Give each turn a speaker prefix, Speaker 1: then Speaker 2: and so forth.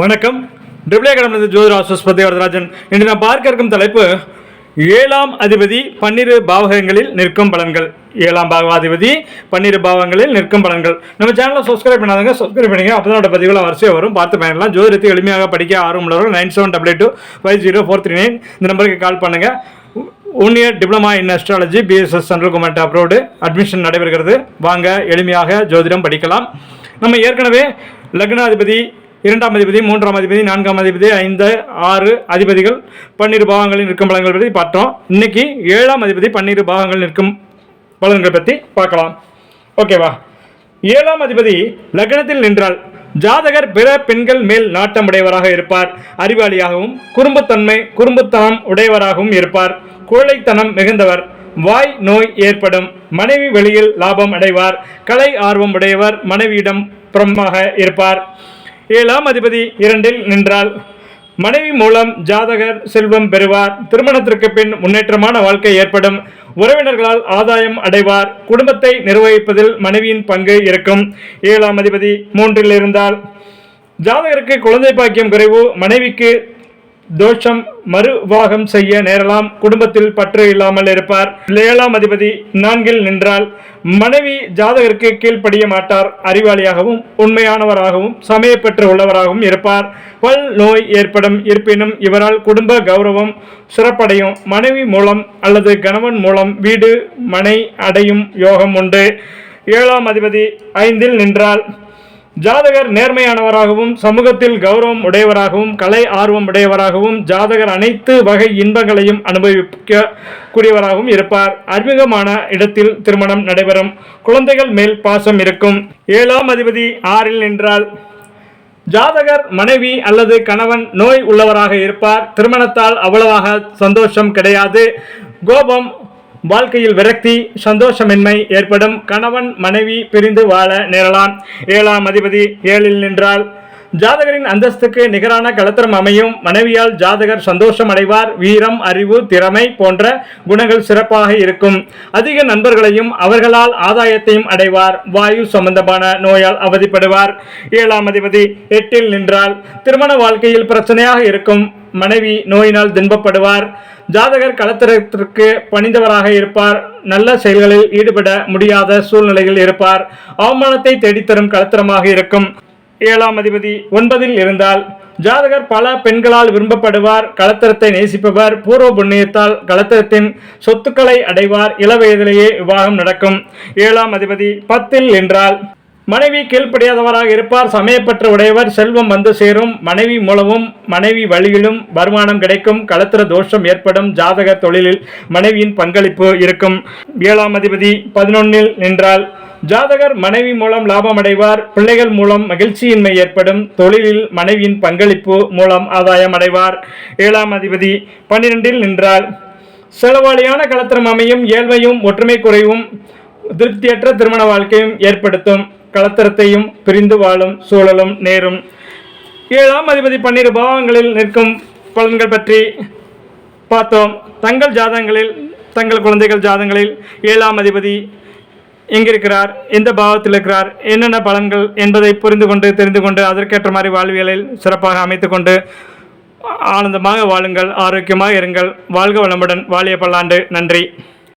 Speaker 1: வணக்கம். ட்ரிபிளே கடமது ஜோதிர ஆஸ்வஸ்பதி வரதராஜன். இன்று நான் பார்க்க இருக்கும் தலைப்பு ஏழாம் அதிபதி பன்னிரு பாவகங்களில் நிற்கும் பலன்கள். ஏழாம் பாகவாதிபதி பன்னிரு பாவங்களில் நிற்கும் பலன்கள். நம்ம சேனலை சப்ஸ்கிரைப் பண்ணாதவங்க சப்ஸ்கிரைப் பண்ணிங்க அப்போ தான் பதிவுகள் வரிசையாக வரும். பார்த்து பயணலாம் ஜோதிடத்தை எளிமையாக படிக்க ஆர்வம் உள்ளவர்கள் nine seven double two five zero four three nine இந்த நம்பருக்கு கால் பண்ணுங்கள் one year diploma in astrology BSS central government abroad admission நடைபெறுகிறது. வாங்க எளிமையாக ஜோதிடம் படிக்கலாம். நம்ம ஏற்கனவே லக்னாதிபதி இரண்டாம் அதிபதி மூன்றாம் அதிபதி நான்காம் அதிபதி ஐந்து ஆறு அதிபதிகள் பன்னிரு பாகங்களில் நிற்கும் பலன்கள் பற்றி பார்த்தோம். இன்னைக்கு ஏழாம் அதிபதி பன்னிரு பாகங்கள் நிற்கும் பலன்கள் பற்றி பார்க்கலாம். ஓகேவா ஏழாம் அதிபதி லக்னத்தில் நின்றால் ஜாதகர் பிற பெண்கள் மேல் நாட்டம் உடையவராக இருப்பார். அறிவாளியாகவும் குறும்புத்தன்மை குறும்புத்தனம் உடையவராகவும் இருப்பார். கோழைத்தனம் மிகுந்தவர். வாய் நோய் ஏற்படும். மனைவி வெளியில் லாபம் அடைவார். கலை ஆர்வம் உடையவர். மனைவியிடம் புறமாக இருப்பார். ஏழாம் அதிபதி இரண்டில் நின்றால் மனைவி மூலம் ஜாதகர் செல்வம் பெறுவார். திருமணத்திற்கு பின் முன்னேற்றமான வாழ்க்கை ஏற்படும். உறவினர்களால் ஆதாயம் அடைவார். குடும்பத்தை நிர்வகிப்பதில் மனைவியின் பங்கு இருக்கும். ஏழாம் அதிபதி மூன்றில் இருந்தால் ஜாதகருக்கு குழந்தை பாக்கியம் குறைவு மனைவிக்கு தோஷம் மறுவாகம் செய்ய நேரலாம். குடும்பத்தில் பற்று இல்லாமல் இருப்பார். ஏழாம் அதிபதி நான்கில் நின்றால் மனைவி ஜாதகருக்கு கீழ்ப்படிய மாட்டார். அறிவாளியாகவும் உண்மையானவராகவும் சமயப்பற்று உள்ளவராகவும் இருப்பார். பல் நோய் ஏற்படும். இருப்பினும் இவரால் குடும்ப கௌரவம் சிறப்படையும். மனைவி மூலம் அல்லது கணவன் மூலம் வீடு மனை அடையும் யோகம் உண்டு. ஏழாம் அதிபதி ஐந்தில் நின்றால் ஜாதகர் நேர்மையானவராகவும் சமூகத்தில் கௌரவம் உடையவராகவும் கலை ஆர்வம் உடையவராகவும் ஜாதகர் அனைத்து வகை இன்பங்களையும் அனுபவிக்க கூடியவராகவும் இருப்பார். அறிமுகமான இடத்தில் திருமணம் நடைபெறும். குழந்தைகள் மேல் பாசம் இருக்கும். ஏழாம் அதிபதி ஆறில் நின்றால் ஜாதகர் மனைவி அல்லது கணவன் நோய் உள்ளவராக இருப்பார். திருமணத்தால் அவ்வளவாக சந்தோஷம் கிடையாது. கோபம் வாழ்க்கையில் விரக்தி சந்தோஷமின்மை ஏற்படும். கணவன் மனைவி பிரிந்து வாழ நேரலாம். ஏழாம் அதிபதி ஏழில் நின்றால் ஜாதகரின் அந்தஸ்துக்கு நிகரான கலத்திரம் அமையும். மனைவியால் ஜாதகர் சந்தோஷம் அடைவார். வீரம் அறிவு திறமை போன்ற குணங்கள் சிறப்பாக இருக்கும். அதிக நண்பர்களையும் அவர்களால் ஆதாயத்தையும் அடைவார். வாயு சம்பந்தமான நோயால் அவதிப்படுவார். ஏழாம் அதிபதி எட்டில் நின்றால் திருமண வாழ்க்கையில் பிரச்சனையாக இருக்கும். மனைவி நோயினால் துன்பப்படுவார். ஜாதகர் களத்திரத்திற்கு பணிந்தவராக இருப்பார். நல்ல செயல்களில் ஈடுபட முடியாத சூழ்நிலையில் இருப்பார். அவமானத்தை தேடித்தரும் களத்திரமாக இருக்கும். ஏழாம் அதிபதி ஒன்பதில் இருந்தால் ஜாதகர் பல பெண்களால் விரும்பப்படுவார். களத்திரத்தை நேசிப்பவர் பூர்வ புண்ணியத்தால் களத்திரத்தின் சொத்துக்களை அடைவார். இளவயதிலேயே விவாகம் நடக்கும். ஏழாம் அதிபதி பத்தில் என்றால் மனைவி கீழ்ப்படியாதவராக இருப்பார் சமயப்பற்ற உடையவர் செல்வம் வந்து சேரும் மனைவி மூலமும் மனைவி வழியிலும் வருமானம் கிடைக்கும் களத்திர தோஷம் ஏற்படும் ஜாதக தொழிலில் மனைவியின் பங்களிப்பு இருக்கும். ஏழாம் அதிபதி பதினொன்னில் நின்றால் ஜாதகர் மனைவி மூலம் லாபம் அடைவார் பிள்ளைகள் மூலம் மகிழ்ச்சியின்மை ஏற்படும் தொழிலில் மனைவியின் பங்களிப்பு மூலம் ஆதாயம் அடைவார். ஏழாம் அதிபதி பன்னிரெண்டில் நின்றால் செலவாளியான களத்திரம் அமையும் ஏழ்மையும் ஒற்றுமை குறைவும் திருப்தியற்ற திருமண வாழ்க்கையும் ஏற்படுத்தும். கலத்தரத்தையும் பிரிந்து வாழும் சூழலும் நேரும். ஏழாம் அதிபதி பன்னிரு பாவங்களில் நிற்கும் பலன்கள் பற்றி பார்த்தோம். தங்கள் ஜாதகங்களில் தங்கள் குழந்தைகள் ஜாதகங்களில் ஏழாம் அதிபதி எங்கிருக்கிறார் எந்த பாவத்தில் இருக்கிறார் என்னென்ன பலன்கள் என்பதை புரிந்து கொண்டு தெரிந்து கொண்டு அதற்கேற்ற மாதிரி வாழ்வியலில் சிறப்பாக அமைத்துக்கொண்டு ஆனந்தமாக வாழுங்கள் ஆரோக்கியமாக இருங்கள். வாழ்க வளமுடன் வாழிய பல்லாண்டு. நன்றி.